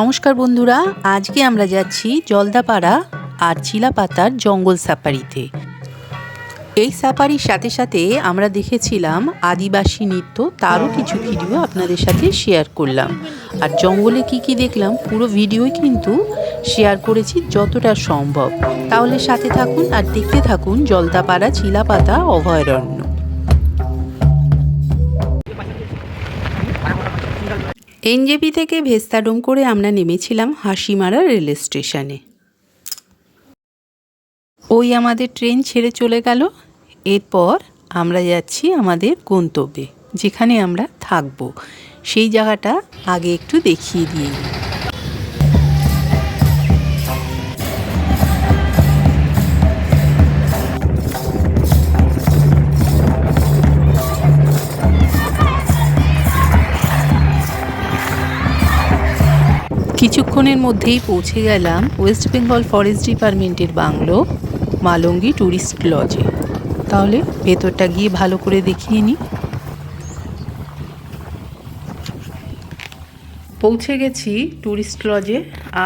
নমস্কার বন্ধুরা, আজকে আমরা যাচ্ছি জলদাপাড়া আর চিলাপাতার জঙ্গল সাফারিতে। এই সাফারির সাথে সাথে আমরা দেখেছিলাম আদিবাসী নৃত্য, তারও কিছু ভিডিও আপনাদের সাথে শেয়ার করলাম। আর জঙ্গলে কি কি দেখলাম, পুরো ভিডিওই কিন্তু শেয়ার করেছি যতটা সম্ভব। তাহলে সাথে থাকুন আর দেখতে থাকুন জলদাপাড়া চিলাপাতা অভয়ারণ্য। এনজেপি থেকে ভেস্তাডোম করে আমরা নেমেছিলাম হাসিমারা রেল স্টেশনে। ওই আমাদের ট্রেন ছেড়ে চলে গেল। এরপর আমরা যাচ্ছি আমাদের গন্তব্যে, যেখানে আমরা থাকব। সেই জায়গাটা আগে একটু দেখিয়ে দিয়ে কিছুক্ষণের মধ্যেই পৌঁছে গেলাম ওয়েস্ট বেঙ্গল ফরেস্ট ডিপার্টমেন্টের বাংলো, মালঙ্গি ট্যুরিস্ট লজে। তাহলে ভেতরটা গিয়ে ভালো করে দেখিয়ে নিই পৌঁছে গেছি ট্যুরিস্ট লজে,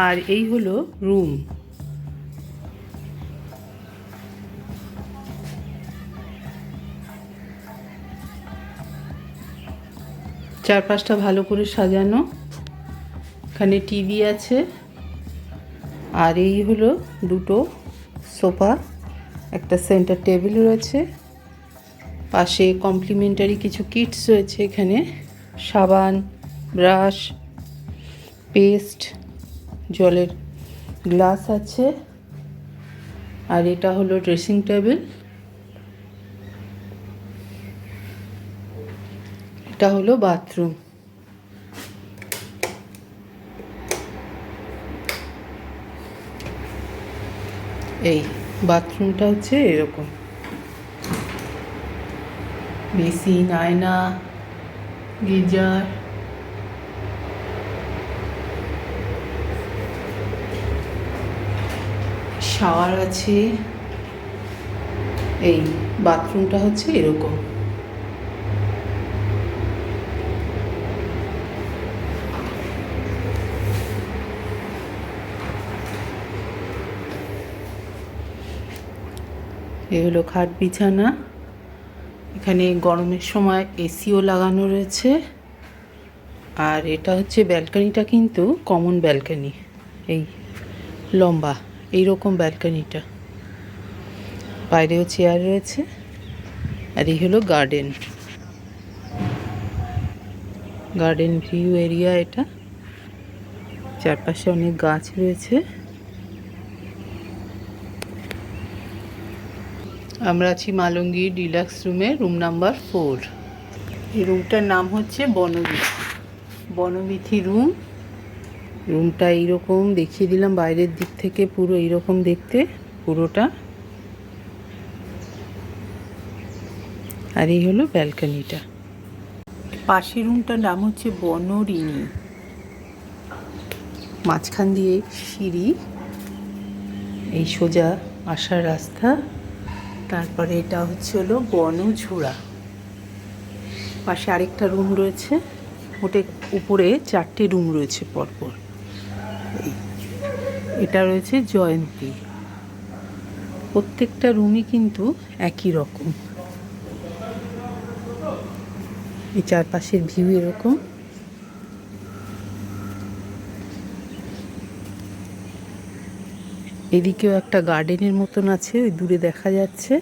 আর এই হলো রুম। চারপাশটা ভালো করে সাজানো। এখানে টিভি আছে। আর এই হলো দুটো সোফা, একটা সেন্টার টেবিল রয়েছে। পাশে কমপ্লিমেন্টারি কিছু কিটস রয়েছে এখানে। সাবান, ব্রাশ, পেস্ট, জলের গ্লাস আছে। আর এটা হলো ড্রেসিং টেবিল। এটা হলো বাথরুম। এই বাথরুমটা হচ্ছে এরকম। বেসিন আয়না গিজার। শাওয়ার আছে। এই বাথরুমটা হচ্ছে এরকম। এ হলো খাট বিছানা। এখানে গরমের সময় এসিও লাগানো রয়েছে। আর এটা হচ্ছে ব্যালকানিটা কিন্তু কমন ব্যালকানি। এই লম্বা এই রকম ব্যালকানিটা। বাইরেও চেয়ার রয়েছে। আর এই হলো গার্ডেন। গার্ডেন ভিউ এরিয়া এটা। চারপাশে অনেক গাছ রয়েছে। আমরা আছি মালঙ্গি ডিলাক্স রুমে, রুম নাম্বার ফোর। এই রুমটার নাম হচ্ছে বনবিথি। বনবিথি রুম। রুমটা এইরকম দেখিয়ে দিলাম, বাইরের দিক থেকে পুরো এইরকম দেখতে, পুরোটা। আর এই হলো ব্যালকানিটা। পাশের রুমটার নাম হচ্ছে বনরিনী মাঝখান দিয়ে সিঁড়ি। এই সোজা আসার রাস্তা। তারপরে এটা হচ্ছে হলো বনঝোড়া পাশে আরেকটা রুম রয়েছে। ওটে উপরে চারটে রুম রয়েছে পরপর। এটা রয়েছে জয়ন্তী। প্রত্যেকটা রুমই কিন্তু একই রকম। এই চারপাশের ভিউ এরকম। এদিকেও একটা গার্ডেনের মতন আছে, ওই দূরে দেখা যাচ্ছে।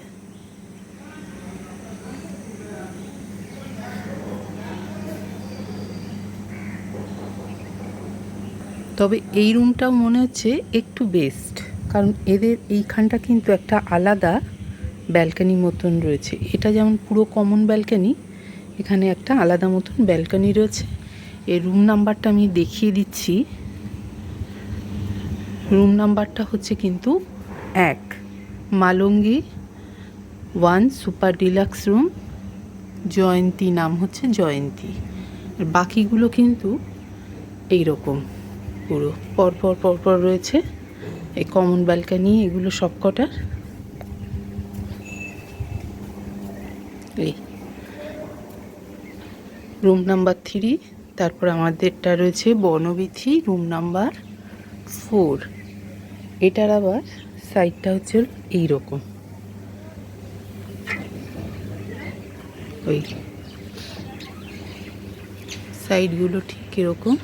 তবে এই রুমটাও মনে হচ্ছে একটু বেস্ট, কারণ এদের এইখানটা কিন্তু একটা আলাদা ব্যালকানি মতন রয়েছে। এটা যেমন পুরো কমন ব্যালকানি, এখানে একটা আলাদা মতন ব্যালকানি রয়েছে। এই রুম নাম্বারটা আমি দেখিয়ে দিচ্ছি। রুম নাম্বারটা হচ্ছে কিন্তু এক। Malangi one super deluxe room Jayanti নাম হচ্ছে জয়ন্তী। আর বাকিগুলো কিন্তু এই রকম পুরো। পরপর পরপর রয়েছে। এই কমন ব্যালকানি এগুলো সব কটার এই। রুম নাম্বার থ্রি তারপর আমাদেরটা রয়েছে বনবিথি রুম নাম্বার ফোর এটার আবার সাইডটা হচ্ছে এইরকম। ওই সাইডগুলো ঠিক এরকম।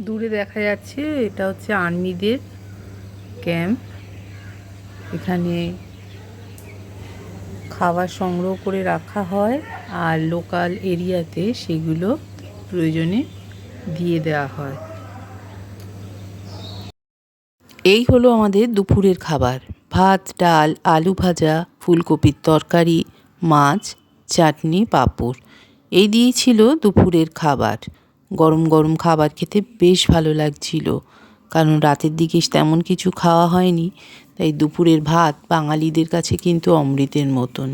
দূরে দেখা যাচ্ছে এটা হচ্ছে আর্মিদের ক্যাম্প। এখানে খাবার সংগ্রহ করে রাখা হয়। আর লোকাল এরিয়াতে সেগুলো প্রয়োজনে দিয়ে দেওয়া হয়। এই হলো আমাদের দুপুরের খাবার। ভাত, ডাল, আলু ভাজা, ফুলকপির তরকারি, মাছ, চাটনি, পাঁপড়। এই দিয়েই ছিল দুপুরের খাবার। গরম গরম খাবার খেতে বেশ ভালো লাগছিল। কারণ রাতের দিকে তেমন কিছু খাওয়া হয়নি, তাই দুপুরের ভাত বাঙালিদের কাছে কিন্তু অমৃতের মতন।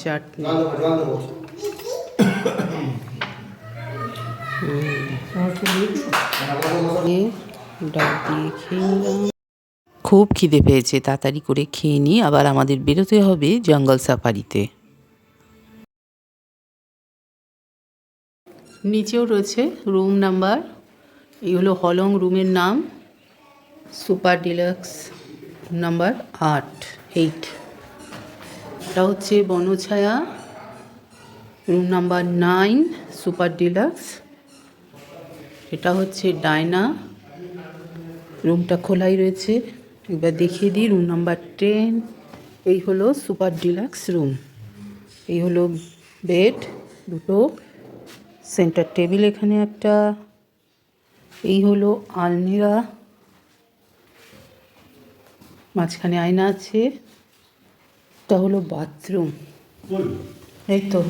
চাটনি। দিয়ে ডাল দিয়ে খেয়ে নিলাম খুব খিদে পেয়েছে তাড়াতাড়ি করে খেয়ে নিই আবার আমাদের বেরোতে হবে জঙ্গল সাফারিতে। নিচেও রয়েছে রুম নাম্বার এই হলো হলং রুমের নাম সুপার ডিলাক্স নাম্বার আট এইট। এটা হচ্ছে Banchhaya room number nine super deluxe এটা হচ্ছে ডায়না। রুমটা খোলাই রয়েছে। এবার দেখিয়ে দিই রুম নাম্বার টেন এই হলো সুপার ডিলাক্স রুম এই হলো বেড দুটো। সেন্টার টেবিল এখানে একটা। এই হলো আলমিরা। মাঝখানে আয়না আছে। এটা হলো বাথরুম। এই তো।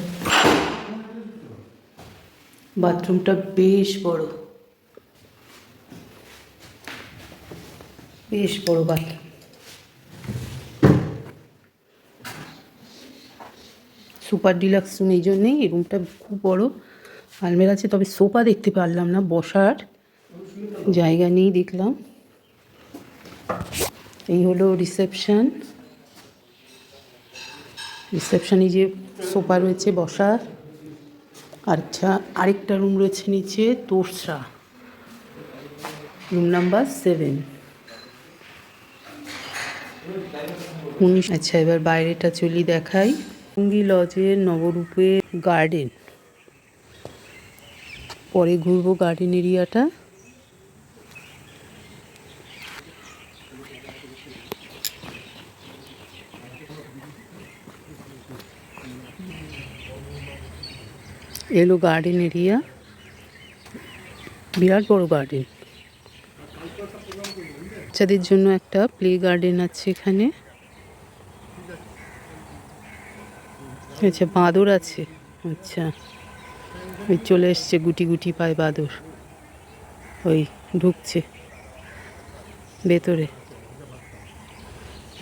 বাথরুমটা বেশ বড়। বেশ বড় বাথরুম। সুপার ডিলাক্স রুম এই জন্যেই এই রুমটা খুব বড়। আলমের আছে তবে সোফা দেখতে পারলাম না, বসার জায়গা নেই দেখলাম। এই হলো রিসেপশন। রিসেপশনে যে সোফা রয়েছে বসার আচ্ছা আরেকটা রুম রয়েছে নিচে, তোরসা। রুম নাম্বার সেভেন উনিশ আচ্ছা এবার বাইরেটা চলি দেখাই। টুঙ্গি লজের নবরূপের গার্ডেন পরে ঘুরবো গার্ডেন এরিয়াটা এলো গার্ডেন এরিয়া বিরাট বড় গার্ডেন বাচ্চাদের জন্য একটা প্লে গার্ডেন আছে এখানে। আচ্ছা বাঁদর আছে। আচ্ছা ওই চলে এসছে গুটি গুটি পায় বাঁদর। ওই ঢুকছে ভেতরে।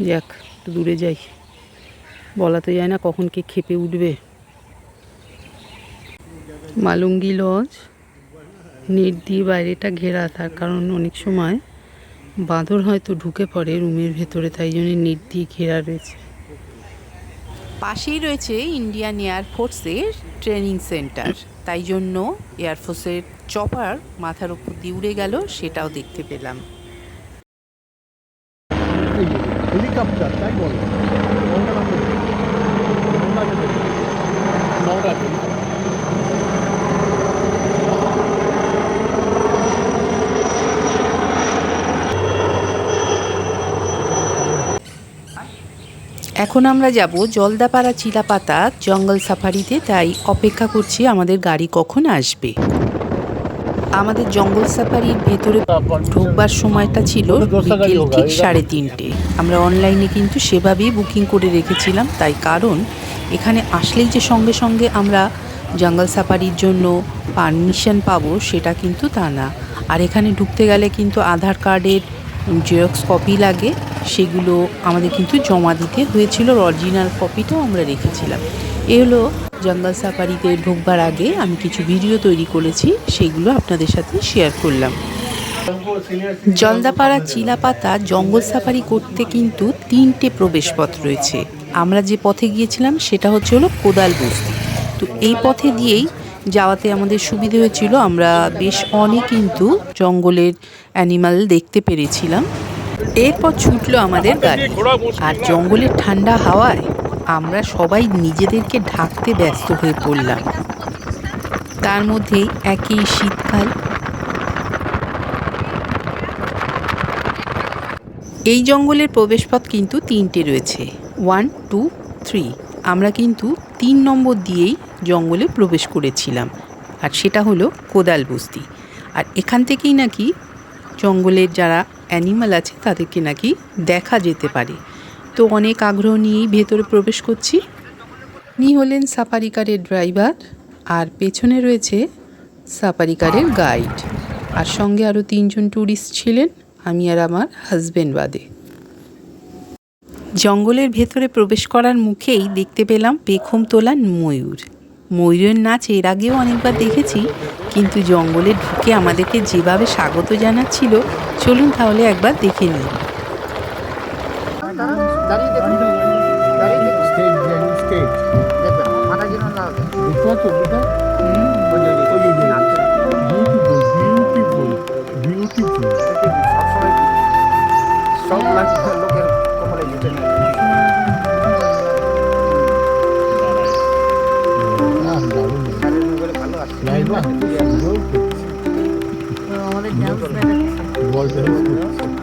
যাক দূরে যাই। বলা তো যায় না কখন কে খেপে উঠবে। মালুঙ্গি লজ নেট দিয়ে বাইরেটা ঘেরা তার কারণ অনেক সময় বাঁদর হয়তো ঢুকে পড়ে রুমের ভেতরে তাই জন্য নেট দিয়ে ঘেরা রয়েছে। পাশেই রয়েছে ইন্ডিয়ান এয়ারফোর্সের ট্রেনিং সেন্টার। তাই জন্য এয়ারফোর্সের চপার মাথার উপর দিয়ে উড়ে গেল সেটাও দেখতে পেলাম। হেলিকপ্টার তাই বল নৌকা নাম বলি। নৌকা যেতে বলি। নৌকা যেতে বলি। এখন আমরা যাব জলদাপাড়া চিলাপাতা জঙ্গল সাফারিতে, তাই অপেক্ষা করছি আমাদের গাড়ি কখন আসবে। আমাদের জঙ্গল সাফারির ভেতরে ঢুকবার সময়টা ছিল বিকেল ঠিক সাড়ে তিনটে। আমরা অনলাইনে কিন্তু সেভাবেই বুকিং করে রেখেছিলাম, তাই কারণ এখানে আসলেই যে সঙ্গে সঙ্গে আমরা জঙ্গল সাফারির জন্য পারমিশন পাবো, সেটা কিন্তু তা না। আর এখানে ঢুকতে গেলে কিন্তু আধার কার্ডের জেরক্স কপি লাগে। সেগুলো আমাদের কিন্তু জমা দিতে হয়েছিল। অরিজিনাল কপিটাও আমরা রেখেছিলাম। এ হলো জঙ্গল সাফারিতে ঢুকবার আগে আমি কিছু ভিডিও তৈরি করেছি, সেগুলো আপনাদের সাথে শেয়ার করলাম। জলদাপাড়া চিলাপাতা জঙ্গল সাফারি করতে কিন্তু তিনটে প্রবেশপথ রয়েছে। আমরা যে পথে গিয়েছিলাম, সেটা হচ্ছে হলো কোদাল বস্তি। তো এই পথে দিয়েই যাওয়াতে আমাদের সুবিধে হয়েছিল। আমরা বেশ অনেক কিন্তু জঙ্গলের অ্যানিমাল দেখতে পেরেছিলাম। এরপর ছুটলো আমাদের গাড়ি। আর জঙ্গলের ঠান্ডা হাওয়ায় আমরা সবাই নিজেদেরকে ঢাকতে ব্যস্ত হয়ে পড়লাম। তার মধ্যে একই শীতকাল। এই জঙ্গলের প্রবেশপথ কিন্তু তিনটে রয়েছে। ওয়ান টু থ্রি আমরা কিন্তু তিন নম্বর দিয়েই জঙ্গলে প্রবেশ করেছিলাম। আর সেটা হলো কোদাল বস্তি। আর এখান থেকেই নাকি জঙ্গলের যারা অ্যানিমাল আছে তাদেরকে নাকি দেখা যেতে পারে। তো অনেক আগ্রহ নিয়েই ভেতরে প্রবেশ করছি। নি হলেন সাফারি কারের ড্রাইভার আর পেছনে রয়েছে সাফারি কারের গাইড। আর সঙ্গে আরও তিনজন ট্যুরিস্ট ছিলেন, আমি আর আমার হাজবেন্ড বাদে। জঙ্গলের ভেতরে প্রবেশ করার মুখেই দেখতে পেলাম পেখম তোলা ময়ূর। ময়ূরের নাচ এর আগেও অনেকবার দেখেছি কিন্তু জঙ্গলে ঢুকে আমাদেরকে যেভাবে স্বাগত জানাচ্ছিল চলুন তাহলে একবার দেখে নিই দাঁড়িয়ে দেখুন দাঁড়িয়ে আমাদের ডান্স ম্যাডাম বলতে এই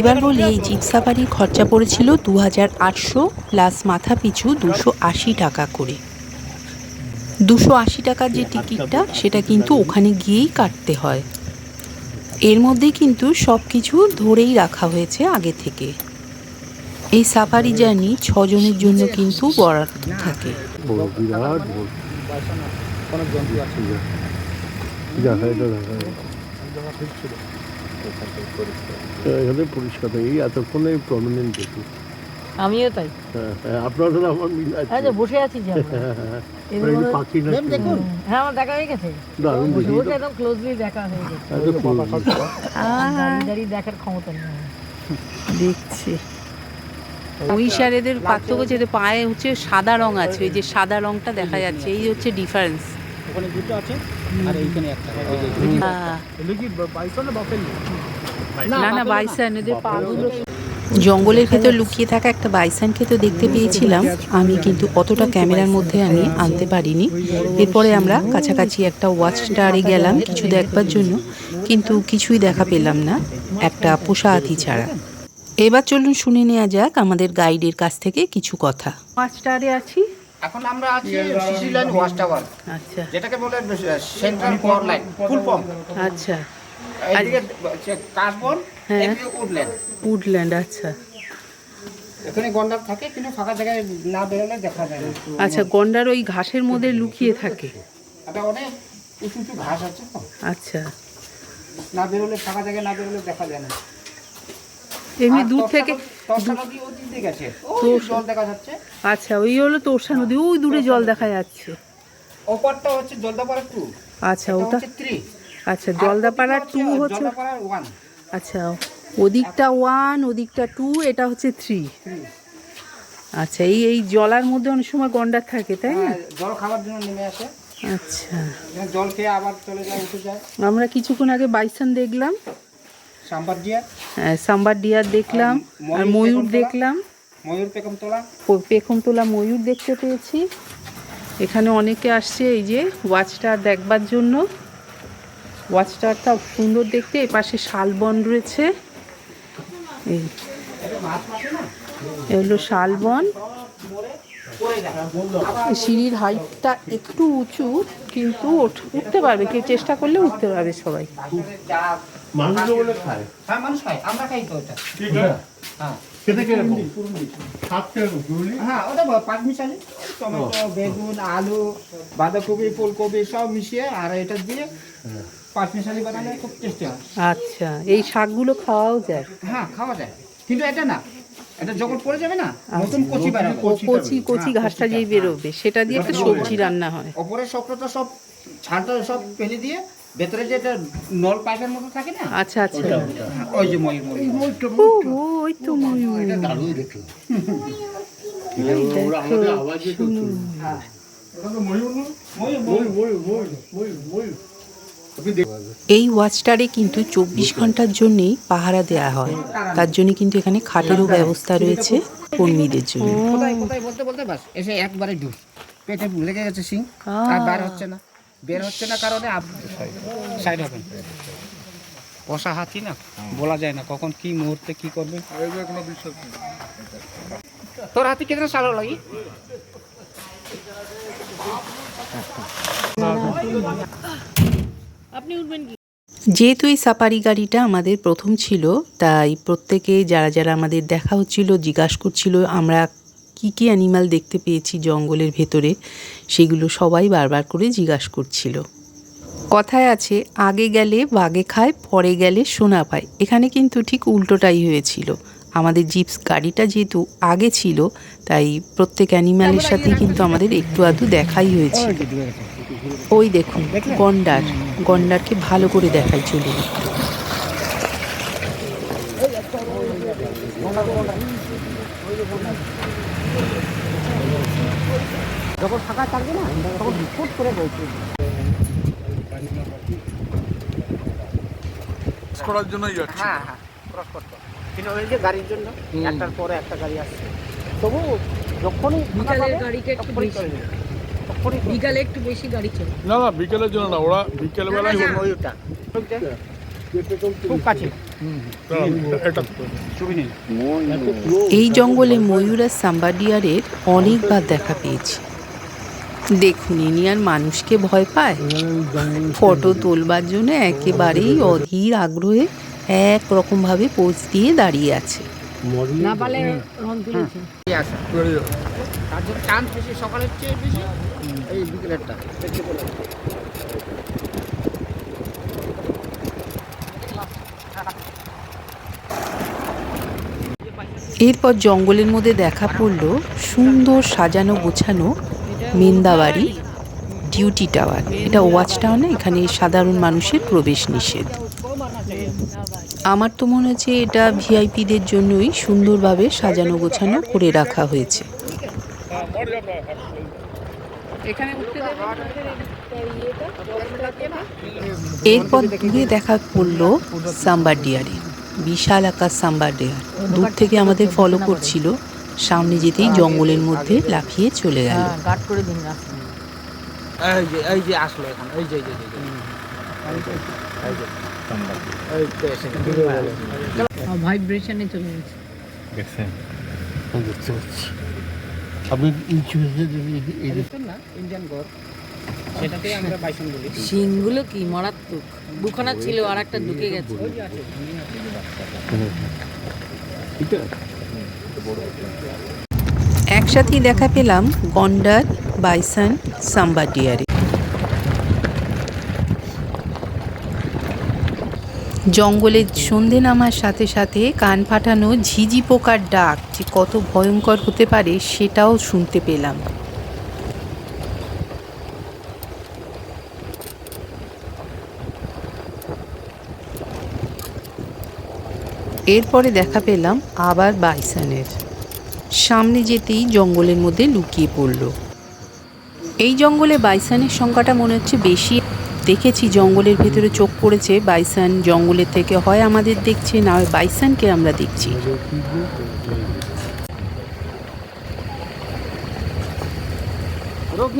এইবার বলি এই জিপ সাফারির খরচা পড়েছিল দু হাজার আটশো প্লাস মাথা পিছু দুশো আশি টাকা করে। দুশো আশি টাকার যে টিকিটটা সেটা কিন্তু ওখানে গিয়েই কাটতে হয়। এর মধ্যে কিন্তু সব কিছু ধরেই রাখা হয়েছে আগে থেকে। এই সাফারি জার্নি ছজনের জন্য কিন্তু বরাদ্দ থাকে। বিরাট এখানে পরিষ্কার। থাকে। এই এতক্ষণে প্রমিনেন্ট দেখি। আমিও তাই। হ্যাঁ হ্যাঁ আপনার সাথে আমার মিল আছে। এই বসে আছি যে আমরা। হ্যাঁ, হ্যাঁ, এবার এই যে পাখি না দেখুন। হ্যাঁ আমার দেখা হয়ে গেছে। দারুণ বসে বসে একদম ক্লোজলি দেখা হয়ে গেছে। দাঁড়িয়ে দাঁড়িয়ে দেখার ক্ষমতা নেই। দেখছি। ওই স্যারেদের পার্থক্য হচ্ছে এদের পায়ে হচ্ছে সাদা রং আছে ওই যে সাদা রংটা দেখা যাচ্ছে এই হচ্ছে ডিফারেন্স ওখানে দুটো আছে আর এইখানে একটা। না না বাইসান এদের পাগুলো জঙ্গলের ভেতর লুকিয়ে থাকা একটা বাইসানকে তো দেখতে পেয়েছিলাম। আমি কিন্তু অতটা ক্যামেরার মধ্যে আমি আনতে পারিনি। এরপরে আমরা কাছাকাছি একটা ওয়াচ টাওয়ারে গেলাম কিছু দেখবার জন্য। কিন্তু কিছুই দেখা পেলাম না একটা পোষা হাতি ছাড়া। এবার চলুন শুনে নেওয়া যাক আমাদের গাইডের কাছ থেকে কিছু কথা। ওয়াচ টাওয়ারে আছি। এখন আমরা আছি সিসি লাইন ওয়াচ টাওয়ার আচ্ছা। যেটাকে বলে central power line fuel pump আচ্ছা। এইদিকে কাশবন হ্যাঁ। এদিকে উডল্যান্ড উডল্যান্ড আচ্ছা। এখানে গন্ডার থাকে কিন্তু ফাঁকা জায়গায় না বেরোলে দেখা যায় না। আচ্ছা গন্ডার ওই ঘাসের মধ্যে লুকিয়ে থাকে। এটা অনেক উঁচু উঁচু ঘাস আছে তো। আচ্ছা। না বেরোলে ফাঁকা জায়গায় না বেরোলে দেখা যায় না। এমনি দূর থেকে আচ্ছা ওই হলো তোরসা নদী ওই দূরে জল দেখা যাচ্ছে। ওপারটা হচ্ছে জলদাপাড়া টু আচ্ছা ওটা থ্রি আচ্ছা জলদাপাড়া টু হচ্ছে আচ্ছা ওদিকটা ওয়ান ওদিকটা টু এটা হচ্ছে থ্রি আচ্ছা এই এই জলার মধ্যে অনেক সময় গন্ডার থাকে তাই না? জল খাওয়ার জন্য নেমে আসে। আচ্ছা। জল খেয়ে আবার চলে যায় উঠে যায়। আমরা কিছুক্ষণ আগে বাইসান দেখলাম। সাম্বার দিয়া। হ্যাঁ, ডিয়ার দেখলাম আর ময়ূর। দেখলাম। ময়ূর পেকম তোলা? পেখমতোলা ময়ূর দেখতে পেয়েছি। এখানে অনেকে আসছে এই যে ওয়াচ টাওয়ার দেখবার জন্য। ওয়াচ টাওয়ারটা সুন্দর দেখতে এই পাশে শালবন রয়েছে। এই এ হলো শালবন। সিঁড়ির হাইটটা একটু উঁচু কিন্তু উঠতে পারবে কেউ চেষ্টা করলে উঠতে পারবে সবাই। মানুষ বলে খায়। হ্যাঁ মানুষ খাই আমরা খাই তো ওটা। ঠিক না হ্যাঁ। হ্যাঁ ওটা পাঁচ মিশালি টমেটো বেগুন আলু বাঁধাকপি ফুলকপি সব মিশিয়ে আর এটা দিয়ে পাঁচ মিশালি বানালে খুব টেস্টি হয়। আচ্ছা এই শাকগুলো খাওয়াও যায়? হ্যাঁ খাওয়া যায়। কিন্তু এটা না এটা যখন পড়ে যাবে না নতুন কচি বেরোবে। কচি কচি ঘাসটা যেই বেরোবে সেটা দিয়ে একটা সবজি রান্না হয়। ওপরের শক্তটা সব ছালটা সব ফেলে দিয়ে ভেতরে যেটা নল পাইপের মতো থাকে না আচ্ছা আচ্ছা। হ্যাঁ, ওই যে ময়ূর ময়ূর। ওই তো ময়ূর। দারুণ দেখল ওরা আমাদের আওয়াজে তো শুনলো। ওটা তো ময়ূর ময়ূর ময়ূর। ময়ূর ময়ূর ময়ূর দেখ এই ওয়াচটারে কিন্তু চব্বিশ ঘণ্টার জন্যেই পাহারা দেওয়া হয়। তার জন্য কিন্তু এখানে খাটেরও ব্যবস্থা রয়েছে কর্মীদের জন্য। বলতে বলতে বাস এসে একবারে ঢুক। পেটে লেগে গেছে সিং আর বার হচ্ছে না। বের হচ্ছে না কারণে সাইড হবেন হাতি না বলা যায় না কখন কি মুহূর্তে কি করবে। তোর হাতি কেতনা সালো লাগি? যেহেতু এই সাফারি গাড়িটা আমাদের প্রথম ছিল তাই প্রত্যেকে যারা যারা আমাদের দেখা হচ্ছিল জিজ্ঞাসা করছিল আমরা কি কি অ্যানিমাল দেখতে পেয়েছি জঙ্গলের ভেতরে সেগুলো সবাই বারবার করে জিজ্ঞাসা করছিল। কথায় আছে আগে গেলে বাগে খায় পরে গেলে সোনা পায়। এখানে কিন্তু ঠিক উল্টোটাই হয়েছিল। আমাদের জিপস গাড়িটা যেহেতু আগে ছিল তাই প্রত্যেক অ্যানিমালের সাথেই কিন্তু আমাদের একটু আধটু দেখাই হয়েছে ওই দেখুন গন্ডার। গন্ডারকে ভালো করে দেখাই চলে যখন ফাঁকা থাকবে না তখন ফুট করে বলছে। করার জন্যই যাচ্ছি। হ্যাঁ হ্যাঁ ক্রস করতে কিন্তু ওই যে গাড়ির জন্য একটার পরে একটা গাড়ি আসছে। তবু যখনই পাবে, একটু বিকালে একটু বেশি গাড়ি চলে। না না বিকেলের জন্য না ওরা বিকেল বেলায় খুব কাছে। এটা ছবি নেই এই জঙ্গলে ময়ূর আর সাম্বাডিয়ারের অনেকবার দেখা পেয়েছি। দেখুন ইনি আর মানুষকে ভয় পায়। ফটো তোলবার জন্য একেবারেই অধীর আগ্রহে এক রকমভাবে পোজ দিয়ে দাঁড়িয়ে আছে। না পারলে রং আছে তার জন্য বেশি সকালের চেয়ে বেশি। এই বিকেলেরটা। এরপর জঙ্গলের মধ্যে দেখা পড়ল সুন্দর সাজানো গোছানো মেন্দাবাড়ি ডিউটি টাওয়ার। এটা ওয়াচ টাওয়ার না, এখানে সাধারণ মানুষের প্রবেশ নিষেধ। আমার তো মনে হচ্ছে এটা ভিআইপিদের জন্যই সুন্দরভাবে সাজানো গোছানো করে রাখা হয়েছে। এরপর দূরে দেখা পড়ল সাম্বার ডিয়ারে বিশাল আকার সাম্বার ডিয়ার। দূর থেকে আমাদের ফলো করছিল সামনে যেতেই জঙ্গলের মধ্যে লাফিয়ে চলে গেল। ভাইব্রেশনে চলে গেছে। দেখছেন আমি দেখতে পাচ্ছি আপনি ইঞ্চি এই যে দেখতেন না ইন্ডিয়ান গড সেটাতেই আমরা বাইসন বলি। শিংগুলো কি মারাত্মক? দুখানা ছিল আর একটা ঢুকে গেছে। একসাথেই দেখা পেলাম গন্ডার বাইসন সাম্বা ডিয়ারে জঙ্গলে সন্ধে নামার সাথে সাথে কান ফাটানো ঝিঝি পোকার ডাক যে কত ভয়ঙ্কর হতে পারে সেটাও শুনতে পেলাম। এরপরে দেখা পেলাম আবার বাইসানের। সামনে যেতেই জঙ্গলের মধ্যে লুকিয়ে পড়ল। এই জঙ্গলে বাইসানের সংখ্যাটা মনে হচ্ছে বেশি। দেখেছি জঙ্গলের ভেতরে চোখ পড়েছে, বাইসান জঙ্গলের থেকে হয় আমাদের দেখছে, না হয় বাইসানকে আমরা দেখছি। रुक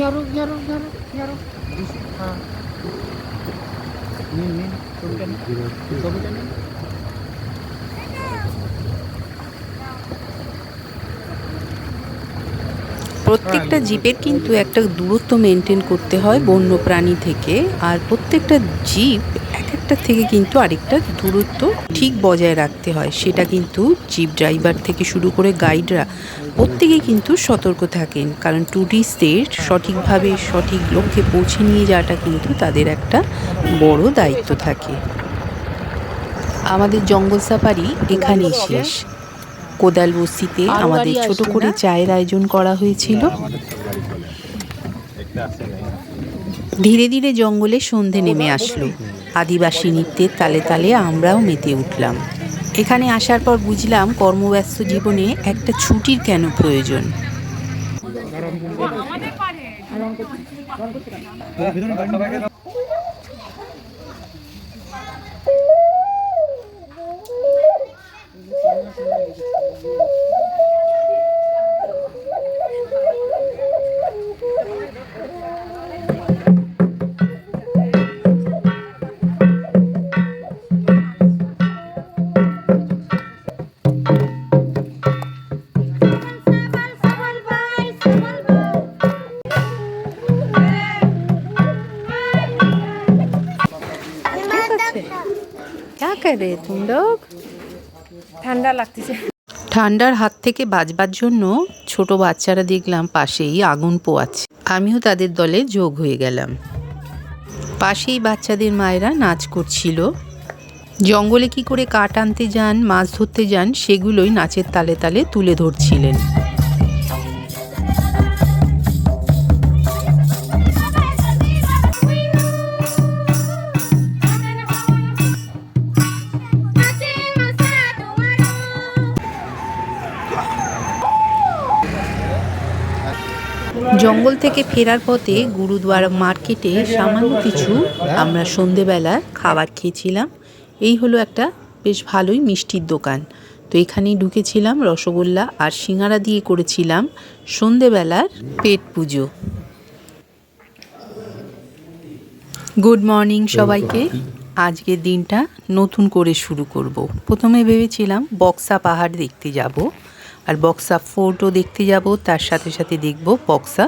প্রত্যেকটা জীবের কিন্তু একটা দূরত্ব মেনটেন করতে হয় বন্য প্রাণী থেকে। আর প্রত্যেকটা জীব এক একটা থেকে কিন্তু আরেকটা দূরত্ব ঠিক বজায় রাখতে হয়। সেটা কিন্তু জিপ ড্রাইভার থেকে শুরু করে গাইডরা প্রত্যেকে কিন্তু সতর্ক থাকেন। কারণ ট্যুরিস্টদের সঠিকভাবে সঠিক লক্ষ্যে পৌঁছে নিয়ে যাওয়াটা কিন্তু তাদের একটা বড় দায়িত্ব থাকে। আমাদের জঙ্গল সাফারি এখানেই শেষ। কোদাল বস্তিতে আমাদের ছোট করে চায়ের আয়োজন করা হয়েছিল। ধীরে ধীরে জঙ্গলে সন্ধে নেমে আসলো। আদিবাসী নৃত্যের তালে তালে আমরাও মেতে উঠলাম। এখানে আসার পর বুঝলাম কর্মব্যস্ত জীবনে একটা ছুটির কেন প্রয়োজন। ঠান্ডা লাগতেছে। ঠান্ডার হাত থেকে বাঁচবার জন্য ছোট বাচ্চারা দেখলাম পাশেই আগুন পোয়াচ্ছে। আমিও তাদের দলে যোগ হয়ে গেলাম। পাশেই বাচ্চাদের মায়েরা নাচ করছিল। জঙ্গলে কি করে কাট আনতে যান, মাছ ধরতে যান, সেগুলোই নাচের তালে তালে তুলে ধরছিলেন। জঙ্গল থেকে ফেরার পথে গুরুদুয়ারা মার্কেটে সামান্য কিছু আমরা সন্ধেবেলা খাবার খেয়েছিলাম। এই হলো একটা বেশ ভালোই মিষ্টির দোকান। তো এখানেই ঢুকেছিলাম, রসগোল্লা আর সিঙ্গারা দিয়ে করেছিলাম সন্ধেবেলার পেট পুজো। গুড মর্নিং সবাইকে। আজকের দিনটা নতুন করে শুরু করব। প্রথমে ভেবেছিলাম বক্সা পাহাড় দেখতে যাব। আর বক্সা ফোর্টও দেখতে যাব, তার সাথে সাথে দেখব বক্সা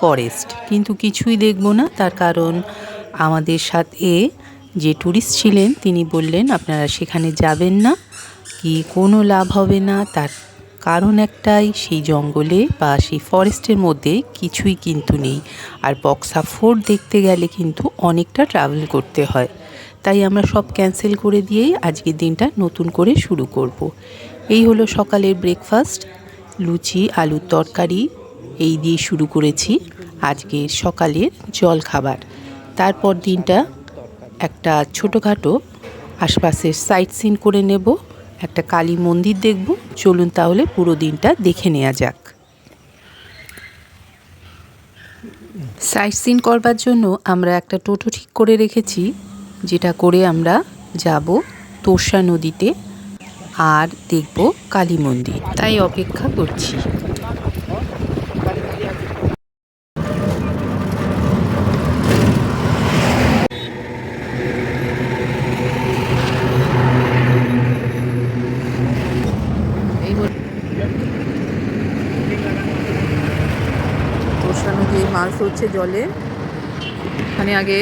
ফরেস্ট কিন্তু কিছুই দেখব না, তার কারণ আমাদের সাথে যে ট্যুরিস্ট ছিলেন, তিনি বললেন, আপনারা সেখানে যাবেন না, কি কোনো লাভ হবে না। তার কারণ একটাই, সেই জঙ্গলে বা সেই ফরেস্টের মধ্যে কিছুই কিন্তু নেই। আর বক্সা ফোর্ট দেখতে গেলে কিন্তু অনেকটা ট্রাভেল করতে হয়। তাই আমরা সব ক্যান্সেল করে দিয়েই আজকের দিনটা নতুন করে শুরু করব। এই হলো সকালের ব্রেকফাস্ট লুচি, আলুর তরকারি, এই দিয়ে শুরু করেছি আজকের সকালের জল খাবার তারপর দিনটা একটা ছোটোখাটো আশপাশের সাইট সিন করে নেব, একটা কালী মন্দির দেখব। চলুন তাহলে পুরো দিনটা দেখে নেওয়া যাক। সাইট সিন করবার জন্য আমরা একটা টোটো ঠিক করে রেখেছি, যেটা করে আমরা যাব তোষা নদীতে। আর দেখব কালী মন্দির। তাই অপেক্ষা করছি। মাছ ধরছে জলে। এখানে আগে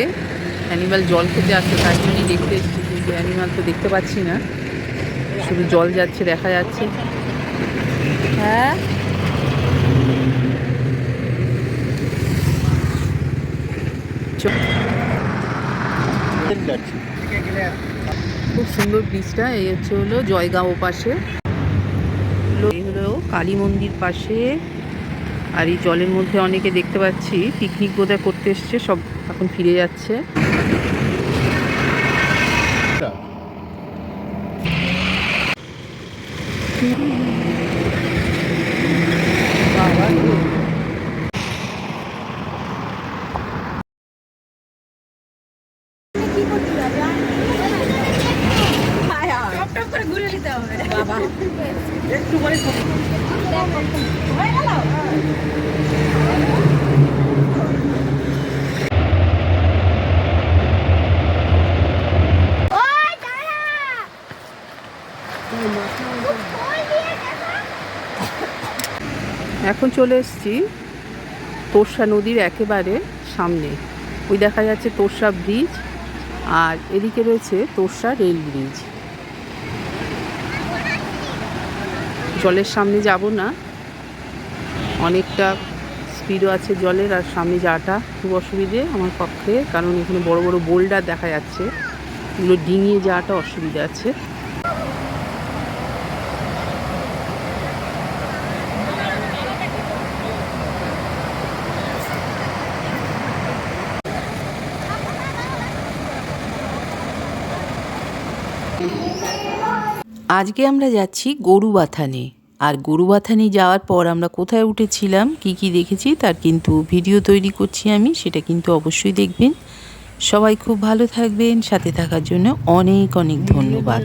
অ্যানিমাল জল খেতে আসতো তার জন্যই দেখতে অ্যানিমাল তো দেখতে পাচ্ছি না। শুধু জল যাচ্ছে দেখা যাচ্ছে। হ্যাঁ? খুব সুন্দর ব্রিজটা এই হচ্ছে হলো জয়গাঁও পাশে। হলো- এই হলো কালী মন্দির পাশে আর এই জলের মধ্যে অনেকে দেখতে পাচ্ছি পিকনিক বোধহয় করতে এসছে সব এখন ফিরে যাচ্ছে। Mm-hmm. চলে এসেছি তোরসা নদীর একেবারে সামনে। ওই দেখা যাচ্ছে তোরসা ব্রিজ আর এদিকে রয়েছে তোরসা রেল ব্রিজ। জলের সামনে যাব না। অনেকটা স্পিডও আছে জলের আর সামনে যাওয়াটা খুব অসুবিধে আমার পক্ষে, কারণ এখানে বড় বড় বোল্ডার দেখা যাচ্ছে। এগুলো ডিঙিয়ে যাওয়াটা অসুবিধা আছে। আজকে আমরা যাচ্ছি গরুবাথানে। আর গরুবাথানে যাওয়ার পর আমরা কোথায় উঠেছিলাম, কি কি দেখেছি, তার কিন্তু ভিডিও তৈরি করছি আমি, সেটা কিন্তু অবশ্যই দেখবেন। সবাই খুব ভালো থাকবেন, সাথে থাকার জন্য অনেক অনেক ধন্যবাদ।